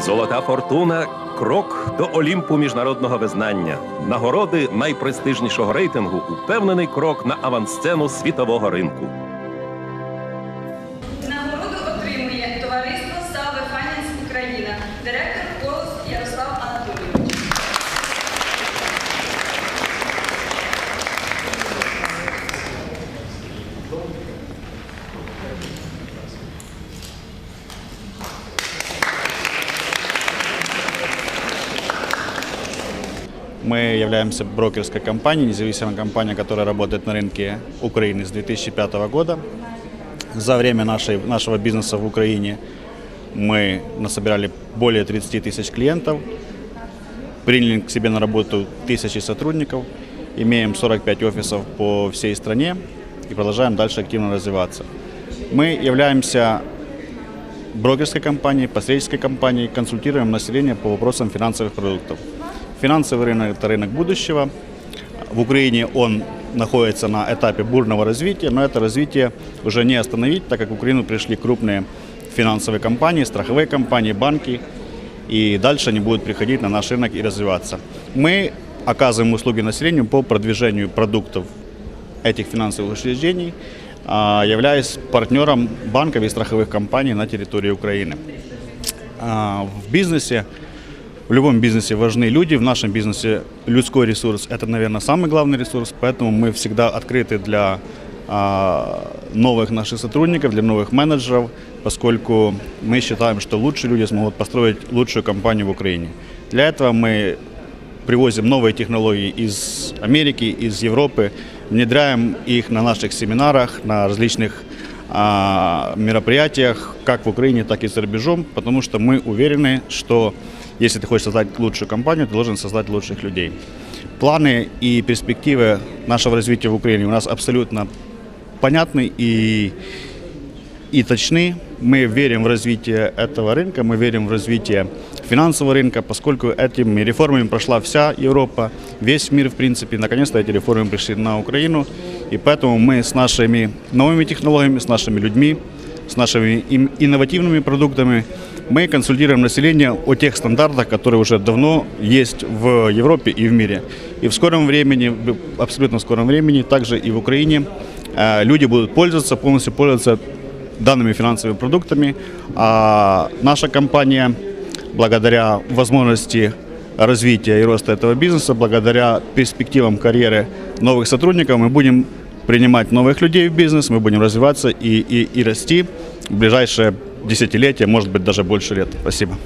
Золота фортуна крок до Олімпу міжнародного визнання. Нагороди найпрестижнішого рейтингу упевнений крок на авансцену світового ринку. Нагороду отримує товариство Саве Файнанс Україна, директор Мы являемся брокерской компанией, независимой компанией, которая работает на рынке Украины с 2005 года. За время нашей, нашего бизнеса в Украине мы насобирали более 30 тысяч клиентов, приняли к себе на работу тысячи сотрудников, имеем 45 офисов по всей стране и продолжаем дальше активно развиваться. Мы являемся брокерской компанией, посреднической компанией, консультируем население по вопросам финансовых продуктов. Финансовый рынок – это рынок будущего. В Украине он находится на этапе бурного развития, но это развитие уже не остановить, так как в Украину пришли крупные финансовые компании, страховые компании, банки, и дальше они будут приходить на наш рынок и развиваться. Мы оказываем услуги населению по продвижению продуктов этих финансовых учреждений, а, являясь партнером банков и страховых компаний на территории Украины. А, В бизнесе, в любом бизнесе важны люди, в нашем бизнесе людской ресурс – это, наверное, самый главный ресурс, поэтому мы всегда открыты для а, новых наших сотрудников, для новых менеджеров, поскольку мы считаем, что лучшие люди смогут построить лучшую компанию в Украине. Для этого мы привозим новые технологии из Америки, из Европы, внедряем их на наших семинарах, на различных мероприятиях, как в Украине, так и за рубежом, потому что мы уверены, что если ты хочешь создать лучшую компанию, ты должен создать лучших людей. Планы и перспективы нашего развития в Украине у нас абсолютно понятны и и точны. Мы верим в развитие этого рынка, мы верим в развитие финансового рынка, поскольку этими реформами прошла вся Европа, весь мир, в принципе. Наконец-то эти реформы пришли на Украину, и поэтому мы с нашими новыми технологиями, с нашими людьми, с нашими ин- инновативными продуктами, мы консультируем население о тех стандартах, которые уже давно есть в Европе и в мире. И в скором времени, в абсолютно скором времени, также и в Украине э, люди будут пользоваться, полностью пользоваться данными финансовыми продуктами. А наша компания, благодаря возможности развития и роста этого бизнеса, благодаря перспективам карьеры новых сотрудников, мы будем принимать новых людей в бизнес, мы будем развиваться и, и, и расти в ближайшее десятилетие, может быть, даже больше лет. Спасибо.